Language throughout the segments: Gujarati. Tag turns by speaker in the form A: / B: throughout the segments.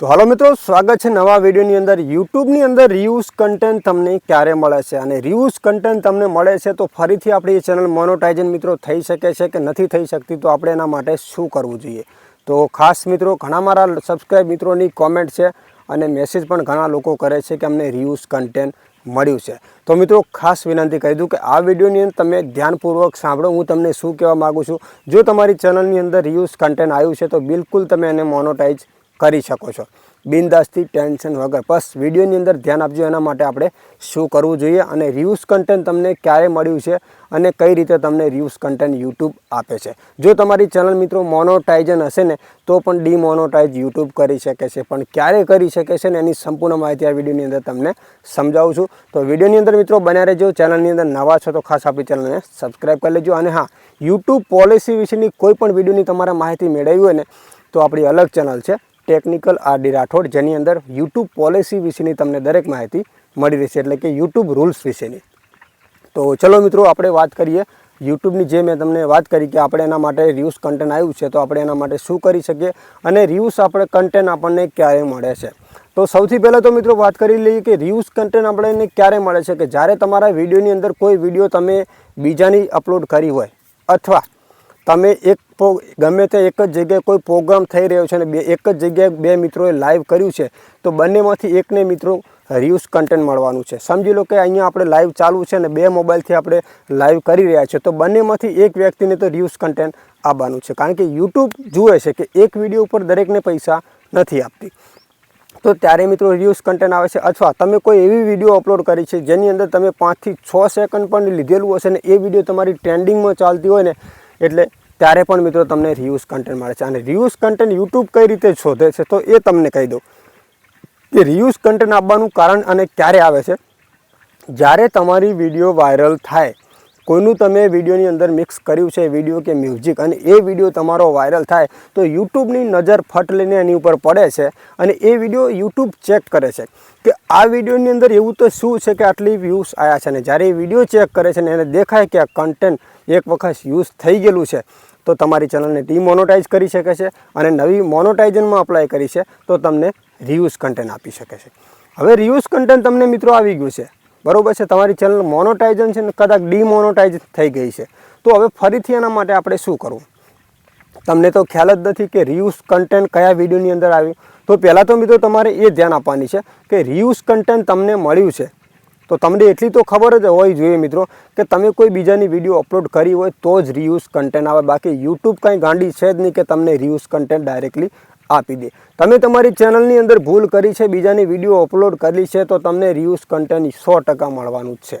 A: તો હાલો મિત્રો, સ્વાગત છે નવા વિડીયોની અંદર. યુટ્યુબની અંદર રિયુઝ કન્ટેન્ટ તમને ક્યારે મળે છે? અને રિવ્યુઝ કન્ટેન્ટ તમને મળે છે તો ફરીથી આપણી ચેનલ મોનોટાઇઝન મિત્રો થઈ શકે છે કે નથી થઈ શકતી, તો આપણે એના માટે શું કરવું જોઈએ? તો ખાસ મિત્રો, ઘણા મારા સબસ્ક્રાઈબ મિત્રોની કોમેન્ટ છે અને મેસેજ પણ ઘણા લોકો કરે છે કે અમને રિયુઝ કન્ટેન્ટ મળ્યું છે. તો મિત્રો, ખાસ વિનંતી કરી દઉં કે આ વિડીયોની અંદર તમે ધ્યાનપૂર્વક સાંભળો. હું તમને શું કહેવા માગું છું? જો તમારી ચેનલની અંદર રિયુઝ કન્ટેન્ટ આવ્યું છે તો બિલકુલ તમે એને મોનોટાઈઝ કરી શકો છો. બિનદાસથી ટેન્શન વગર. બસ વિડીયોની અંદર ધ્યાન આપજો. એના માટે આપણે શું કરવું જોઈએ અને રિવ્યુઝ કન્ટેન્ટ તમને ક્યારે મળ્યું છે અને કઈ રીતે તમને રિવ્યુઝ કન્ટેન્ટ યુટ્યુબ આપે છે. જો તમારી ચેનલ મિત્રો મોનોટાઇઝન હશે ને, તો પણ ડીમોનોટાઇઝ યુટ્યુબ કરી શકે છે. પણ ક્યારે કરી શકે છે ને, એની સંપૂર્ણ માહિતી આ વિડીયોની અંદર તમને સમજાવું છું. તો વિડીયોની અંદર મિત્રો બન્યા રહેજો. ચેનલની અંદર નવા છો તો ખાસ આપણી ચેનલને સબસ્ક્રાઈબ કરી લેજો. અને હા યુટ્યુબ પોલિસી વિશેની કોઈ પણ વિડીયોની તમારે માહિતી મેળવવી હોય ને, તો આપણી અલગ ચેનલ છે ટેકનિકલ આર ડી રાઠોડ, જેની અંદર યુટ્યુબ પોલિસી વિશેની તમને દરેક માહિતી મળી રહેશે, એટલે કે યુટ્યુબ રૂલ્સ વિશેની. તો ચલો મિત્રો, આપણે વાત કરીએ યુટ્યુબની જે મેં તમને વાત કરી કે આપણે એના માટે રિવ્યુઝ કન્ટેન્ટ આવ્યું છે, તો આપણે એના માટે શું કરી શકીએ અને રિવ્યુઝ આપણે કન્ટેન્ટ આપણને ક્યારે મળે છે. તો સૌથી પહેલાં તો મિત્રો વાત કરી લઈએ કે રિવ્યુઝ કન્ટેન્ટ આપણને ક્યારે મળે છે, કે જ્યારે તમારા વિડીયોની અંદર કોઈ વીડિયો તમે બીજાની અપલોડ કરી હોય, અથવા તમે એક ગમે તે એક જ જગ્યાએ કોઈ પ્રોગ્રામ થઈ રહ્યો છે અને બે, એક જ જગ્યાએ બે મિત્રોએ લાઈવ કર્યું છે, તો બંનેમાંથી એકને મિત્રો રિવ્યુઝ કન્ટેન્ટ મળવાનું છે. સમજી લો કે અહીંયા આપણે લાઈવ ચાલુ છે અને બે મોબાઈલથી આપણે લાઈવ કરી રહ્યા છીએ, તો બંનેમાંથી એક વ્યક્તિને તો રિયુઝ કન્ટેન્ટ આવવાનું છે. કારણ કે યુટ્યુબ જુએ છે કે એક વીડિયો ઉપર દરેકને પૈસા નથી આપતી. તો ત્યારે મિત્રો રિવ્યુઝ કન્ટેન્ટ આવે છે. અથવા તમે કોઈ એવી વીડિયો અપલોડ કરી છે જેની અંદર તમે પાંચથી છ સેકન્ડ પણ લીધેલું હશે ને એ વીડિયો તમારી ટ્રેન્ડિંગમાં ચાલતી હોય ને એટલે ત્યારે પણ મિત્રો તમને રિયુઝ કન્ટેન્ટ મળે છે. અને રિયુઝ કન્ટેન્ટ યુટ્યુબ કઈ રીતે શોધે છે તો એ તમને કહી દઉં. કે રિયુઝ કન્ટેન્ટ આપવાનું કારણ અને ક્યારે આવે છે? જ્યારે તમારી વીડિયો વાયરલ થાય કોઈનું તમે વિડીયોની અંદર મિક્સ કર્યું છે વીડિયો કે મ્યુઝિક અને એ વીડિયો તમારો વાયરલ થાય, તો યુટ્યુબની નજર ફટ લઈને એની ઉપર પડે છે, અને એ વીડિયો યુટ્યુબ ચેક કરે છે. કે આ વિડીયોની અંદર એવું તો શું છે કે આટલી વ્યૂઝ આવ્યા છે, અને જ્યારે એ વીડિયો ચેક કરે છે ને એને દેખાય કે આ કન્ટેન્ટ એક વખત યુઝ થઈ ગયેલું છે, તો તમારી ચેનલને ડીમોનોટાઇઝ કરી શકે છે, અને નવી મોનોટાઇઝનમાં અપ્લાય કરી છે, તો તમને રિવ્યુઝ કન્ટેન્ટ આપી શકે છે. હવે રિયુઝ કન્ટેન્ટ તમને મિત્રો આવી ગયું છે. બરોબર છે, તમારી ચેનલ મોનોટાઇઝન છે ને કદાચ ડીમોનોટાઇઝ થઈ ગઈ છે. તો હવે ફરીથી એના માટે આપણે શું કરવું? તમને તો ખ્યાલ જ નથી કે રિયુઝ કન્ટેન્ટ કયા વિડીયોની અંદર આવ્યું તો પહેલાં તો મિત્રો તમારે એ ધ્યાન આપવાની છે કે રિયુઝ કન્ટેન્ટ તમને મળ્યું છે. તો તમને એટલી તો ખબર જ હોવી જોઈએ મિત્રો કે તમે કોઈ બીજાની વીડિયો અપલોડ કરી હોય તો જ રિયુઝ કન્ટેન્ટ આવે. બાકી યુટ્યુબ કાંઈ ગાંડી છે જ નહીં કે તમને રિયુઝ કન્ટેન્ટ ડાયરેક્ટલી આપી દે. તમે તમારી ચેનલની અંદર ભૂલ કરી છે, બીજાની વીડિયો અપલોડ કરી છે, તો તમને રિયુઝ કન્ટેન્ટ સો ટકા મળવાનું જ છે.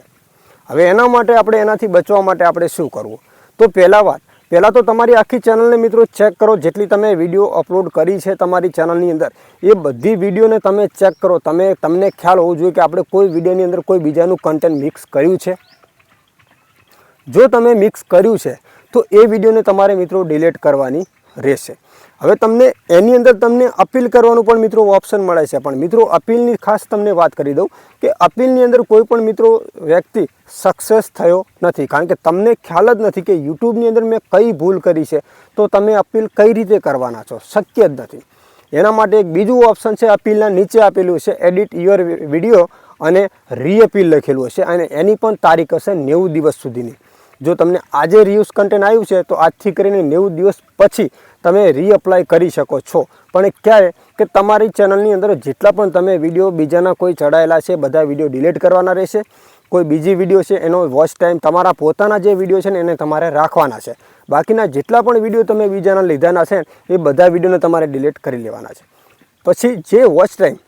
A: હવે એના માટે આપણે એનાથી બચવા માટે આપણે શું કરવું? તો પહેલાં વાત, પહેલાં તો તમારી આખી ચેનલને મિત્રો ચેક કરો, જેટલી તમે વીડિયો અપલોડ કરી છે તમારી ચેનલની અંદર, એ બધી વિડીયોને તમે ચેક કરો. તમે, તમને ખ્યાલ હોવો જોઈએ કે આપણે કોઈ વિડીયોની અંદર કોઈ બીજાનું કન્ટેન્ટ મિક્સ કર્યું છે? જો તમે મિક્સ કર્યું છે, તો એ વિડીયોને તમારે મિત્રો ડિલીટ કરવાની રહેશે. હવે તમને એની અંદર તમને અપીલ કરવાનું પણ મિત્રો ઓપ્શન મળે છે. પણ મિત્રો, અપીલની ખાસ તમને વાત કરી દઉં કે અપીલની અંદર કોઈ પણ મિત્રો વ્યક્તિ સક્સેસ થયો નથી. કારણ કે તમને ખ્યાલ જ નથી કે યુટ્યુબની અંદર મેં કઈ ભૂલ કરી છે. તો તમે અપીલ કઈ રીતે કરવાના છો? શક્ય જ નથી. એના માટે એક બીજું ઓપ્શન છે, અપીલના નીચે આપેલું છે એડિટ યોર વીડિયો અને રીઅપીલ લખેલું હશે. અને એની પણ તારીખ હશે નેવું દિવસ સુધીની. જો તમને આજે રિયુઝ કન્ટેન્ટ આવ્યું છે, તો આજથી કરીને નેવું દિવસ પછી તમે રીઅપ્લાય કરી શકો છો. પણ ક્યારે કે તમારી ચેનલની અંદર જેટલા પણ તમે વીડિયો બીજાના કોઈ ચડાયેલા છે, બધા વીડિયો ડિલીટ કરવાના રહેશે. કોઈ બીજી વીડિયો છે, એનો વોચ ટાઈમ તમારા પોતાના જે વીડિયો છે ને, એને તમારે રાખવાના છે. બાકીના જેટલા પણ વીડિયો તમે બીજાના લીધાના છે એ બધા વિડીયોને તમારે ડિલીટ કરી લેવાના છે. પછી જે વોચ ટાઈમ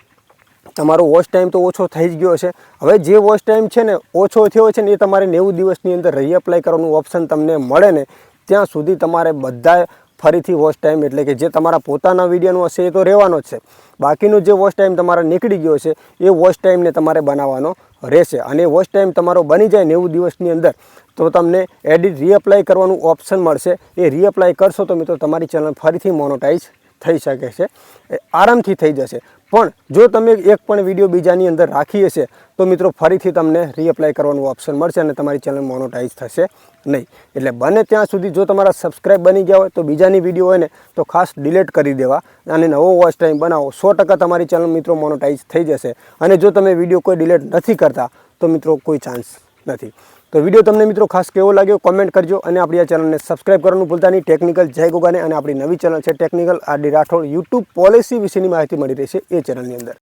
A: તમારો વોચ ટાઈમ તો ઓછો થઈ જ ગયો છે હવે જે વોચ ટાઈમ છે ને, ઓછો થયો છે ને, એ તમારે નેવું દિવસની અંદર રીઅપ્લાય કરવાનું ઓપ્શન તમને મળે ને, ત્યાં સુધી તમારે બધા ફરીથી વોચ ટાઈમ એટલે કે જે તમારા પોતાના વિડીયોનો હશે એ તો રહેવાનો જ છે. બાકીનો જે વોચ ટાઈમ તમારા નીકળી ગયો છે, એ વોચ ટાઈમને તમારે બનાવવાનો રહેશે. અને વોચ ટાઈમ તમારો બની જાય નેવું દિવસની અંદર, તો તમને એડિટ રીઅપ્લાય કરવાનું ઓપ્શન મળશે. એ રીઅપ્લાય કરશો તો મિત્રો તમારી ચેનલ ફરીથી મોનોટાઈઝ થઈ શકે છે. એ આરામથી થઈ જશે. પણ જો તમે એક પણ વીડિયો બીજાની અંદર રાખી હશે, તો મિત્રો ફરીથી તમને રીઅપ્લાય કરવાનું ઓપ્શન મળશે અને તમારી ચેનલ મોનોટાઈઝ થશે નહીં. એટલે બને ત્યાં સુધી જો તમારા સબસ્ક્રાઇબ બની ગયા હોય તો બીજાની વીડિયો હોય ને, તો ખાસ ડિલીટ કરી દેવા અને નવો વોચ ટાઈમ બનાવો. સો ટકા તમારી ચેનલ મિત્રો મોનોટાઈઝ થઈ જશે. અને જો તમે વીડિયો કોઈ ડિલીટ નથી કરતા, તો મિત્રો કોઈ ચાન્સ નથી. તો વીડિયો તમને મિત્રો ખાસ કેવો લાગ્યો કોમેન્ટ કરજો અને આપણી આ ચેનલને સબસ્ક્રાઇબ કરવાનું ભૂલતા નહીં. ટેકનિકલ જય ગોગાને અને આપણી નવી ચેનલ છે technical R D Rathod. YouTube policy વિશેની માહિતી મળી રહેશે એ ચેનલની અંદર.